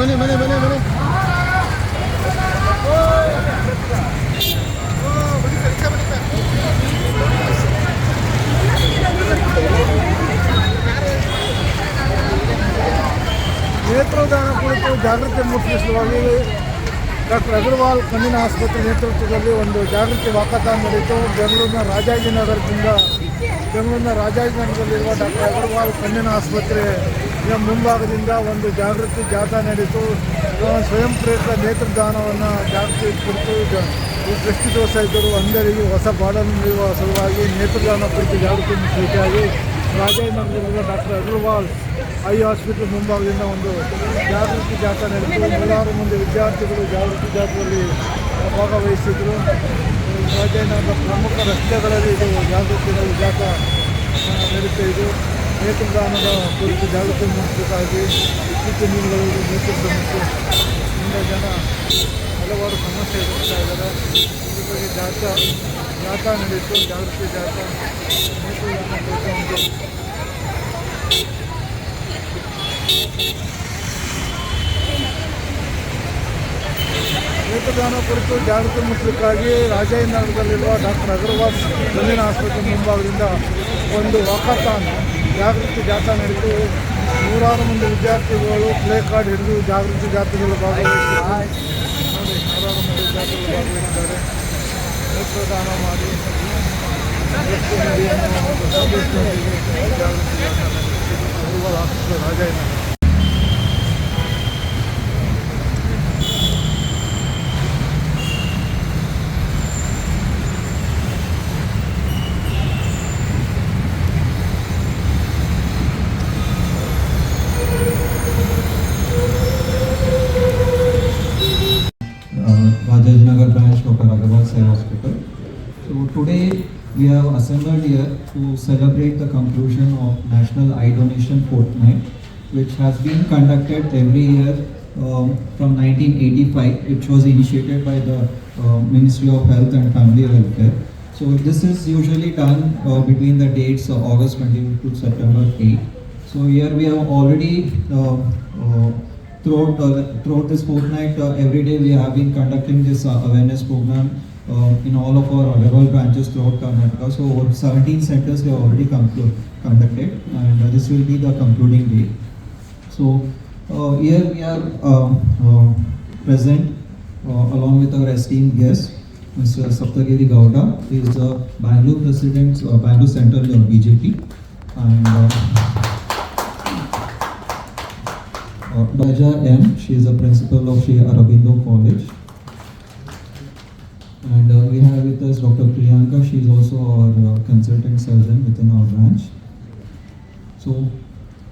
ಬನ್ನಿ ಬನ್ನಿ ಬನ್ನಿ ಬನ್ನಿ ನೇತ್ರದಾನ ಕುರಿತು ಜಾಗೃತಿ ಮೂಡಿಸುವ ಡಾಕ್ಟರ್ ಅಗರ್ವಾಲ್ ಕಣ್ಣಿನ ಆಸ್ಪತ್ರೆ ನೇತೃತ್ವದಲ್ಲಿ ಒಂದು ಜಾಗೃತಿ ವಾಕಥಾನ್ ನಡೆಯಿತು. ಬೆಂಗಳೂರಿನ ರಾಜಾಜಿನಗರದಿಂದ, ಬೆಂಗಳೂರಿನ ರಾಜಾಜಿನಗರದಲ್ಲಿರುವ ಡಾಕ್ಟರ್ ಅಗರ್ವಾಲ್ ಕಣ್ಣಿನ ಆಸ್ಪತ್ರೆ ಮುಂಭಾಗದಿಂದ ಒಂದು ಜಾಗೃತಿ ಜಾಥಾ ನಡೆಯಿತು. ಸ್ವಯಂ ಪ್ರೇರಿತ ನೇತ್ರದಾನವನ್ನು ಜಾಗೃತಿ ಕುರಿತು ದೃಷ್ಟಿ ದೋಷ ಇದ್ದರು ಅಂಧರಿಗೆ ಹೊಸ ಬಾಳನ್ನು ನೀಡುವ ಸಲುವಾಗಿ ನೇತ್ರದಾನ ಕುರಿತು ಜಾಗೃತಿ ಮೂಡಿಸಲಿಕ್ಕಾಗಿ ರಾಜಾಜಿನಗರದಲ್ಲಿರುವ ಡಾಕ್ಟರ್ ಅಗ್ರವಾಲ್ ಐ ಹಾಸ್ಪಿಟಲ್ ಮುಂಭಾಗದಿಂದ ಒಂದು ಜಾಗೃತಿ ಜಾಥಾ ನಡೆಯಿತು. ನೂರಾರು ಮಂದಿ ವಿದ್ಯಾರ್ಥಿಗಳು ಜಾಗೃತಿ ಜಾಥಾದಲ್ಲಿ ಭಾಗವಹಿಸಿದರು. ರಾಜೇಂದ್ರ ಪ್ರಮುಖ ರಸ್ತೆಗಳಲ್ಲಿ ಇದು ಜಾಗೃತಿ ಜಾಥಾ ನಡೀತಾ ಇದೆ ನೇತ್ರದಾನದ ಕುರಿತು ಜಾಗೃತಿ ಮೂಡಿಸಬೇಕಾಗಿ ಇತ್ತೀಚಿನ ದಿನಗಳಲ್ಲಿ ನೇತೃತ್ವ ಮತ್ತು ತುಂಬ ಜನ ಹಲವಾರು ಸಮಸ್ಯೆ ಎದುರಿಸ್ತಾ ಇದ್ದಾರೆ. ಇದ್ರ ಬಗ್ಗೆ ಜಾಥಾ ಜಾಥಾ ನಡೆಯಿತು. ಜಾಗೃತಿ ಜಾಥಾ ನೇತ್ರದಾನ ಕುರಿತು ಕುರಿತು ಜಾಗೃತಿ ಮೂಡಿಸಲಿಕ್ಕಾಗಿ ರಾಜಾಯನಗರದಲ್ಲಿರುವ ಡಾಕ್ಟರ್ ಅಗರ್ವಾಲ್ ಕಣ್ಣಿನ ಆಸ್ಪತ್ರೆ ಮುಂಭಾಗದಿಂದ ಒಂದು ವಾಕಥಾನ್ ಜಾಗೃತಿ ಜಾಥಾ ನಡೆಯಿತು ನೂರಾರು ಮಂದಿ ವಿದ್ಯಾರ್ಥಿಗಳು ಪ್ಲೇ ಕಾರ್ಡ್ ಹಿಡಿದು ಜಾಗೃತಿ ಜಾಥಾದಲ್ಲಿ ಭಾಗವಹಿಸಿದ್ದಾರೆ. ನೂರಾರು ಮಂದಿ ವಿದ್ಯಾರ್ಥಿಗಳು ಭಾಗವಹಿಸಿದ್ದಾರೆ. ನೇತ್ರದಾನ ಮಾಡಿ. ಜಾಗೃತಿ ಜಾಥಾ ನಡೆಯುತ್ತಿದೆ Agarwal today we have assembled here to celebrate the conclusion of National Eye Donation Fortnight, which has been conducted every year um, from 1985. It was initiated by the uh, Ministry of Health and Family Welfare. So this is usually done uh, between the dates of August 20 to September 8. So here we have already uh, uh, throughout uh, throughout this fortnight, uh, every day we have been conducting this uh, awareness program uh, in all of our Agarwal branches throughout Karnataka. So over 17 centers we have already conclu- conducted, and uh, this will be the concluding day. So uh, here we are uh, uh, present uh, along with our esteemed guest, Mr. Saptagiri Gowda. He is the Bangalore President, uh, Bangalore Central uh, BJP, and. Uh, uh, Raja M. She is a principal of Sri Arabindo College. And uh, we have with us Dr. Priyanka. She is also our uh, consultant surgeon within our branch. So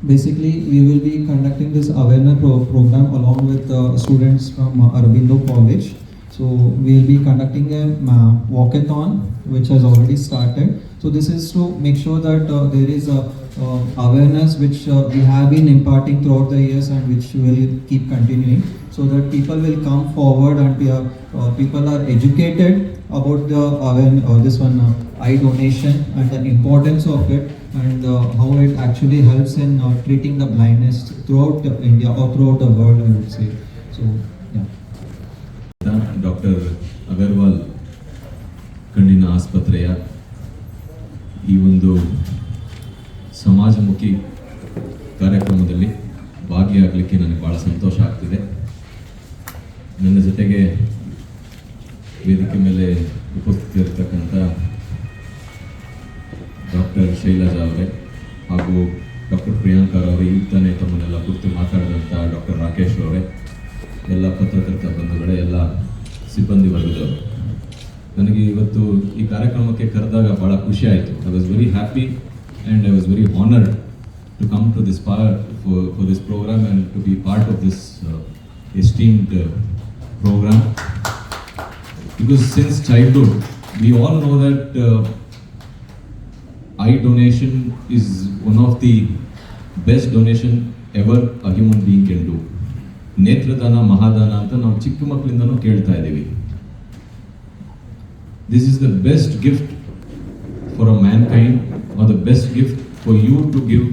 basically, we will be conducting this awareness pro- program along with uh, students from uh, College. So we will be conducting a uh, walkathon, which has already started. So this is to make sure that uh, there is a uh, awareness which uh, we have been imparting throughout the years and which will keep continuing, so that people will come forward and are, uh, people are educated about the awareness, uh, this one uh, eye donation and the importance of it and uh, how it actually helps in uh, treating the blindness throughout India or throughout the world, I would say. So yeah. Doctor Agarwal ಕಣ್ಣಿನ ಆಸ್ಪತ್ರೆಯ ಈ ಒಂದು ಸಮಾಜಮುಖಿ ಕಾರ್ಯಕ್ರಮದಲ್ಲಿ ಭಾಗಿಯಾಗಲಿಕ್ಕೆ ನನಗೆ ಭಾಳ ಸಂತೋಷ ಆಗ್ತಿದೆ ನನ್ನ ಜೊತೆಗೆ ವೇದಿಕೆ ಮೇಲೆ ಉಪಸ್ಥಿತಿರ್ತಕ್ಕಂಥ ಡಾಕ್ಟರ್ ಶೈಲಜಾ ಅವರೇ ಹಾಗೂ ಡಾಕ್ಟರ್ ಪ್ರಿಯಾಂಕಾ ಅವರೇ ಈಗ ತಾನೇ ತಮ್ಮನ್ನೆಲ್ಲ ಕುರಿತು ಮಾತಾಡಿದಂಥ ಡಾಕ್ಟರ್ ರಾಕೇಶ್ ಅವರೇ, ಎಲ್ಲ ಪತ್ರಕರ್ತ ಬಂಧುಗಳೇ, ಎಲ್ಲ ಸಿಬ್ಬಂದಿ ವರ್ಗದವರು. ನನಗೆ ಇವತ್ತು ಈ ಕಾರ್ಯಕ್ರಮಕ್ಕೆ ಕರೆದಾಗ ಭಾಳ ಖುಷಿ ಆಯಿತು. I was very happy and I was very honoured to come to this part for this program and to be part of this esteemed programme because since childhood we all know that uh, eye donation is one of the best donation ever a human being can do ನೇತ್ರದಾನ ಮಹಾದಾನ ಅಂತ ನಾವು ಚಿಕ್ಕ ಮಕ್ಕಳಿಂದನೂ ಕೇಳ್ತಾ ಇದ್ದೀವಿ this is the best gift for a mankind are the best gift for you to give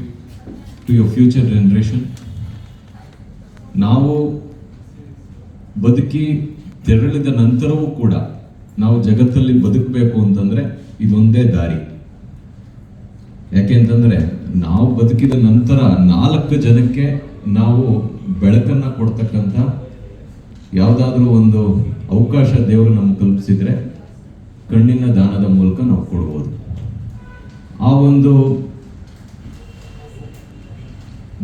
to your future generation ನಾವು ಬದುಕಿ ತೆರಳಿದ ನಂತರವೂ ಕೂಡ ನಾವು ಜಗತ್ತಲ್ಲಿ ಬದುಕಬೇಕು ಅಂತಂದ್ರೆ ಇದೊಂದೇ ದಾರಿ. ಯಾಕೆ ಅಂತಂದರೆ ನಾವು ಬದುಕಿದ ನಂತರ ನಾಲ್ಕು ಜನಕ್ಕೆ ನಾವು ಬೆಳಕನ್ನ ಕೊಡ್ತಕ್ಕಂಥ ಯಾವುದಾದ್ರೂ ಒಂದು ಅವಕಾಶ ದೇವರು ನಮ್ಗೆ ಕಲ್ಪಿಸಿದ್ರೆ ಕಣ್ಣಿನ ದಾನದ ಮೂಲಕ ನಾವು ಕೊಡ್ಬೋದು. ಆ ಒಂದು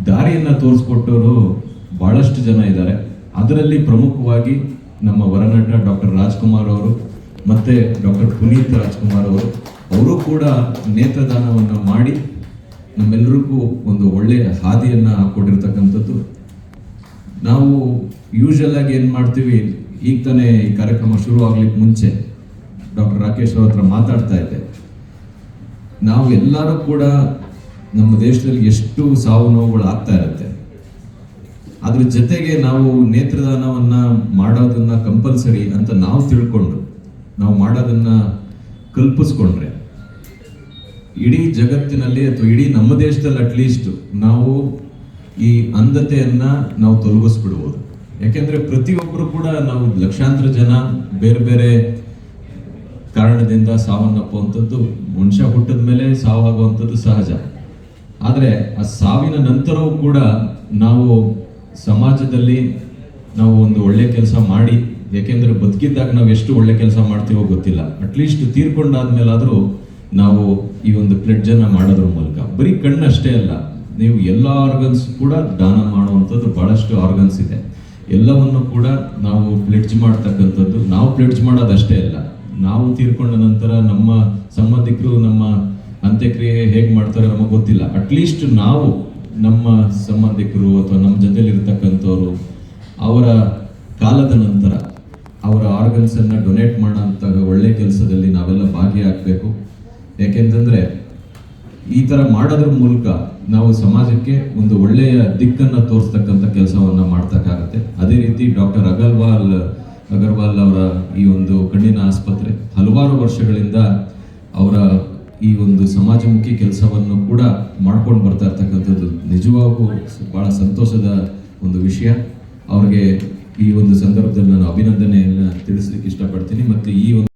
ದಾರಿಯನ್ನ ತೋರಿಸ್ಕೊಟ್ಟವರು ಬಹಳಷ್ಟು ಜನ ಇದ್ದಾರೆ. ಅದರಲ್ಲಿ ಪ್ರಮುಖವಾಗಿ ನಮ್ಮ ವರನಟ ಡಾಕ್ಟರ್ ರಾಜ್ಕುಮಾರ್ ಅವರು ಮತ್ತೆ ಡಾಕ್ಟರ್ ಪುನೀತ್ ರಾಜ್ಕುಮಾರ್ ಅವರು ಅವರು ಕೂಡ ನೇತ್ರದಾನವನ್ನು ಮಾಡಿ ನಮ್ಮೆಲ್ಲರಿಗೂ ಒಂದು ಒಳ್ಳೆಯ ಹಾದಿಯನ್ನು ಕೊಟ್ಟಿರ್ತಕ್ಕಂಥದ್ದು. ನಾವು ಯೂಶಲ್ ಆಗಿ ಏನು ಮಾಡ್ತೀವಿ, ಈಗ ತಾನೇ ಈ ಕಾರ್ಯಕ್ರಮ ಶುರು ಆಗ್ಲಿಕ್ಕೆ ಮುಂಚೆ ಡಾಕ್ಟರ್ ರಾಕೇಶ್ ಅವ್ರ ಹತ್ರ ಮಾತಾಡ್ತಾ ಇದ್ದೆ. ನಾವು ಎಲ್ಲರೂ ಕೂಡ ನಮ್ಮ ದೇಶದಲ್ಲಿ ಎಷ್ಟು ಸಾವು ನೋವುಗಳು ಆಗ್ತಾ ಇರುತ್ತೆ ಅದ್ರ ಜೊತೆಗೆ ನಾವು ನೇತ್ರದಾನವನ್ನ ಮಾಡೋದನ್ನ ಕಂಪಲ್ಸರಿ ಅಂತ ನಾವು ತಿಳ್ಕೊಂಡು, ನಾವು ಮಾಡೋದನ್ನ ಕಲ್ಪಿಸ್ಕೊಂಡ್ರೆ, ಇಡೀ ಜಗತ್ತಿನಲ್ಲಿ ಅಥವಾ ಇಡೀ ನಮ್ಮ ದೇಶದಲ್ಲಿ ಅಟ್ಲೀಸ್ಟ್ ನಾವು ಈ ಅಂಧತೆಯನ್ನ ನಾವು ತೊಲಗಿಸ್ಬಿಡ್ಬೋದು. ಯಾಕೆಂದ್ರೆ ಪ್ರತಿಯೊಬ್ಬರು ಕೂಡ ನಾವು ಲಕ್ಷಾಂತರ ಜನ ಬೇರೆ ಬೇರೆ ಕಾರಣದಿಂದ ಸಾವನ್ನಪ್ಪುವಂಥದ್ದು ಮನುಷ್ಯ ಹುಟ್ಟಿದ ಮೇಲೆ ಸಾವಾಗುವಂಥದ್ದು ಸಹಜ. ಆದರೆ ಆ ಸಾವಿನ ನಂತರವೂ ಕೂಡ ನಾವು ಸಮಾಜದಲ್ಲಿ ನಾವು ಒಂದು ಒಳ್ಳೆ ಕೆಲಸ ಮಾಡಿ, ಯಾಕೆಂದ್ರೆ ಬದುಕಿದ್ದಾಗ ನಾವು ಎಷ್ಟು ಒಳ್ಳೆ ಕೆಲಸ ಮಾಡ್ತೀವೋ ಗೊತ್ತಿಲ್ಲ. ಅಟ್ಲೀಸ್ಟ್ ತೀರ್ಕೊಂಡಾದ್ಮೇಲಾದರೂ ನಾವು ಈ ಒಂದು ಪ್ಲೆಡ್ಜನ್ನು ಮಾಡೋದ್ರ ಮೂಲಕ. ಬರೀ ಕಣ್ಣಷ್ಟೇ ಅಲ್ಲ, ನೀವು ಎಲ್ಲ ಆರ್ಗನ್ಸ್ ಕೂಡ ದಾನ ಮಾಡುವಂಥದ್ದು ಬಹಳಷ್ಟು ಆರ್ಗನ್ಸ್ ಇದೆ. ಎಲ್ಲವನ್ನು ಕೂಡ ನಾವು ಪ್ಲೆಡ್ಜ್ ಮಾಡ್ತಕ್ಕಂಥದ್ದು, ನಾವು ಪ್ಲೆಡ್ಜ್ ಮಾಡೋದಷ್ಟೇ ಅಲ್ಲ. ನಾವು ತೀರ್ಕೊಂಡ ನಂತರ ನಮ್ಮ ಸಂಬಂಧಿಕರು ನಮ್ಮ ಅಂತ್ಯಕ್ರಿಯೆ ಹೇಗೆ ಮಾಡ್ತಾರೆ ನಮಗೆ ಗೊತ್ತಿಲ್ಲ. ಅಟ್ಲೀಸ್ಟ್ ನಾವು ನಮ್ಮ ಸಂಬಂಧಿಕರು ಅಥವಾ ನಮ್ಮ ಜೊತೆಲಿ ಇರ್ತಕ್ಕಂಥವ್ರು ಅವರ ಕಾಲದ ನಂತರ ಅವರ ಆರ್ಗನ್ಸ್ ಅನ್ನ ಡೊನೇಟ್ ಮಾಡೋಂಥ ಒಳ್ಳೆ ಕೆಲಸದಲ್ಲಿ ನಾವೆಲ್ಲ ಭಾಗಿಯಾಗಬೇಕು. ಯಾಕೆಂತಂದ್ರೆ ಈ ತರ ಮಾಡೋದ್ರ ಮೂಲಕ ನಾವು ಸಮಾಜಕ್ಕೆ ಒಂದು ಒಳ್ಳೆಯ ದಿಕ್ಕನ್ನ ತೋರಿಸ್ತಕ್ಕಂಥ ಕೆಲಸವನ್ನ ಮಾಡ್ತಕ್ಕಾಗತ್ತೆ. ಅದೇ ರೀತಿ ಡಾಕ್ಟರ್ ಅಗರ್ವಾಲ್ ಅಗರ್ವಾಲ್ ಅವರ ಈ ಒಂದು ಕಣ್ಣಿನ ಆಸ್ಪತ್ರೆ ಹಲವಾರು ವರ್ಷಗಳಿಂದ ಅವರ ಈ ಒಂದು ಸಮಾಜಮುಖಿ ಕೆಲಸವನ್ನು ಕೂಡ ಮಾಡ್ಕೊಂಡು ಬರ್ತಾ ಇರ್ತಕ್ಕಂಥದ್ದು ನಿಜವಾಗೂ ಬಹಳ ಸಂತೋಷದ ಒಂದು ವಿಷಯ. ಅವ್ರಿಗೆ ಈ ಒಂದು ಸಂದರ್ಭದಲ್ಲಿ ನಾನು ಅಭಿನಂದನೆಯನ್ನು ತಿಳಿಸ್ಲಿಕ್ಕೆ ಇಷ್ಟಪಡ್ತೀನಿ. ಮತ್ತು ಈ ಒಂದು